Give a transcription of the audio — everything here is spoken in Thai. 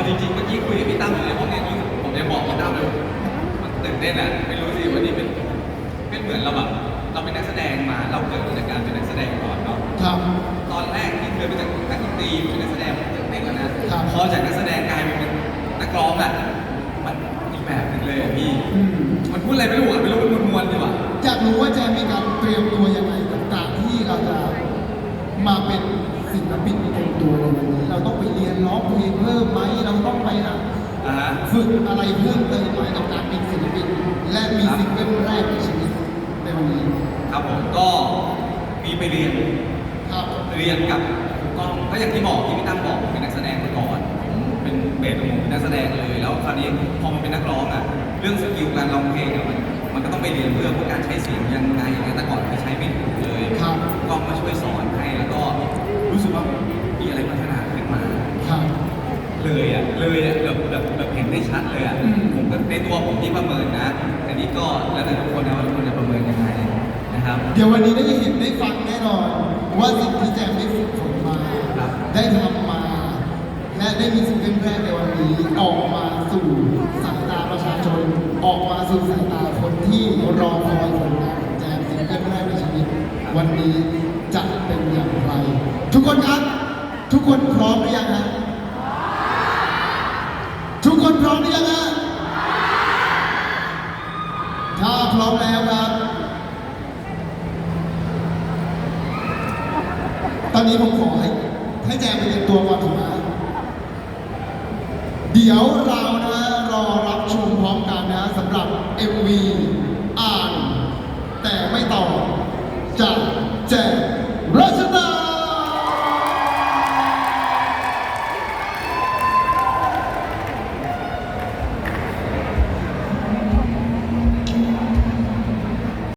เอาจริงๆเมื่อกี้คุยกับพี่ตั้มอยู่ในห้องเนี่ยรู้สึกผมยังบอกพี่ตั้มเลยมันตื่นเต้นอะไม่รู้สิวันนี้เป็นเป็นเหมือนเราแบบเราเป็นนักแสดงมาเราเกิดมาจากการเป็นนักแสดงก่อนเนาะครับ ตอนแรกที่เคยเป็นนักนักดนตรีเป็นนักแสดงมันตื่นเต้นแล้วนะครับ พอจากนักแสดงกลายมาเป็นนักร้องอะมันอีกแบบหนึงเลยอะพี่อืมมันพูดอะไรไม่รู้อะไม่รู้มันมวนๆดีกว่าอยากรู้ว่าแจมมีการเตรียมตัวยังไงกับการที่เราจะมาเป็น ศิลปินเต็มตัวในวันนี้เราต้องไปเรียนร้องเพลงเพิ่มไหมเราต้องไปหาอ่าฮะฝึกอะไรเพิ่มเติมไหมกับการเป็นศิลปินและมีครับซิงเกิลแรกในชีวิตในวันนี้ครับผมก็มีไปเรียนครับเรียนกับครูกล้องก็อย่างที่บอกที่พี่ตั้มบอกผมเป็นนักแสดงมาก่อนผมเป็นเบสของผมเป็นนักแสดงเลยแล้วคราวนี้พอมันเป็นนักร้องอะเรื่องสกิลการร้องเพลงอะมันมันก็ต้องไปเรียนเรื่องว่าการใช้เสียงยังไงอย่างเงี้ยแต่ก่อนคือใช้ไม่ถูกเลยครับกล้องมาช่วยสอนให้แล้วก็รู้สึกว่ามีอะไรพัฒนาขึ้นมา ครับ เลยอะเลยอะแบบแบบแบบเห็นได้ชัดเลยอะอืมผมก็ในตัวผมที่ประเมินนะอันนี้ก็แล้วแต่ทุกคนนะว่าทุกคนจะประเมินยังไงนะครับ เดี๋ยววันนี้ได้เห็นได้ฟังแน่นอน ว่าสิ่งที่แจมได้ฝึกฝนมาครับได้ทำมา และได้มีซิงเกิลแรกในวันนี้ออกมาสู่สายตาประชาชน ออกมาสู่สายตาคนที่รอคอยผลงานของแจมซิงเกิลแรกในชีวิต วันนี้จะเป็นอย่างไร ทุกคนครับ ทุกคนพร้อมหรือยังฮะทุกคนพ ร้อมหรือยังฮะถ้าพร้อมแล้วครับ ตอนนี้ผมขอให้ให้แจมไปเตรียมตัวก่อนถูกไหมเดี๋ยวเรานะรอ